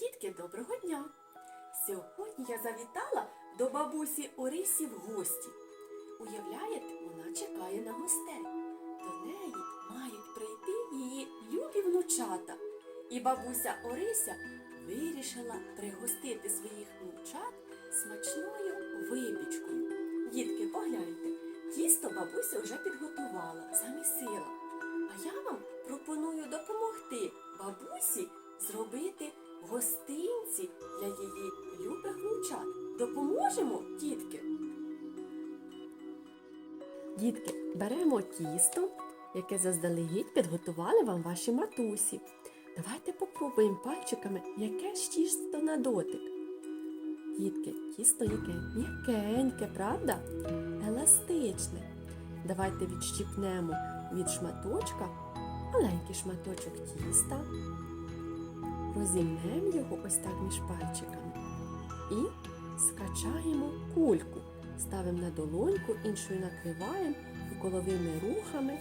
Дітки, доброго дня! Сьогодні я завітала до бабусі Орисі в гості. Уявляєте, вона чекає на гостей. До неї мають прийти її любі внучата. І бабуся Орися вирішила пригостити своїх внучат смачною випічкою. Дітки, погляньте, тісто бабуся вже підготувала, замісила. А я вам пропоную допомогти бабусі зробити гостинці для її любих внучат. Допоможемо, дітки? Дітки, беремо тісто, яке заздалегідь підготували вам ваші матусі. Давайте попробуємо пальчиками, яке ж тісто на дотик. Дітки, тісто яке м'якеньке, правда? Еластичне. Давайте відщіпнемо від шматочка маленький шматочок тіста, розімнемо його ось так між пальчиками і скачаємо кульку. Ставимо на долоньку, іншою накриваємо коловими рухами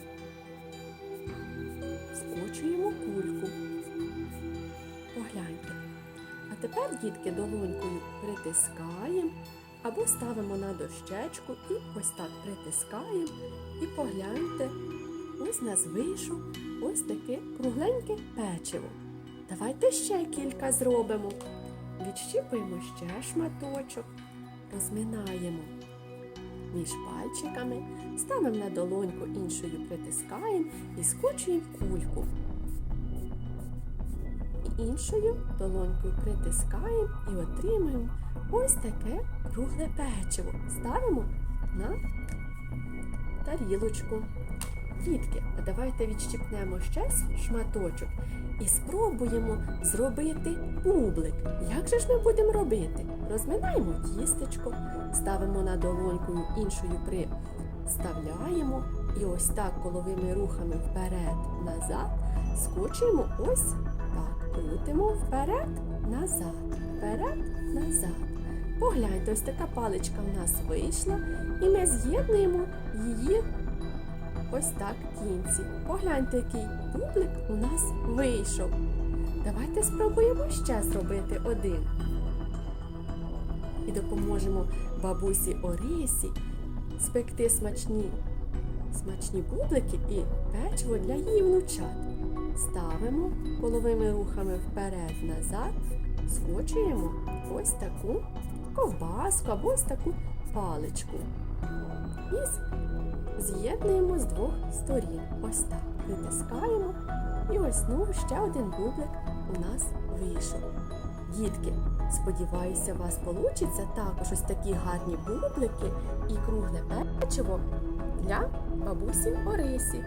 скочуємо кульку. Погляньте. А тепер, дітки, долонькою притискаємо або ставимо на дощечку і ось так притискаємо. І погляньте, ось нас вийшов ось таке кругленьке печиво. Давайте ще кілька зробимо. Відщіпуємо ще шматочок, розминаємо між пальчиками, ставимо на долоньку, іншою притискаємо і скочуємо кульку. І іншою долонькою притискаємо і отримуємо ось таке кругле печиво. Ставимо на тарілочку. Дітки, давайте відщипнемо ще шматочок і спробуємо зробити бублик. Як же ж ми будемо робити? Розминаємо тістечко, ставимо на долоньку, іншою приставляємо і ось так коловими рухами вперед-назад скочуємо ось так. Крутимо вперед, назад, вперед, назад. Погляньте, ось така паличка в нас вийшла, і ми з'єднуємо її ось так кінці. Погляньте, який бублик у нас вийшов. Давайте спробуємо ще зробити один. І допоможемо бабусі Орисі спекти смачні, смачні бублики і печиво для її внучат. Ставимо коловими рухами вперед-назад, скочуємо ось таку ковбаску або ось таку паличку. І з'єднуємо з двох сторін. Ось так. Витискаємо. І ось знову ще один бублик у нас вийшов. Дітки, сподіваюся, у вас вийде також ось такі гарні бублики і кругле печиво для бабусі Орисі.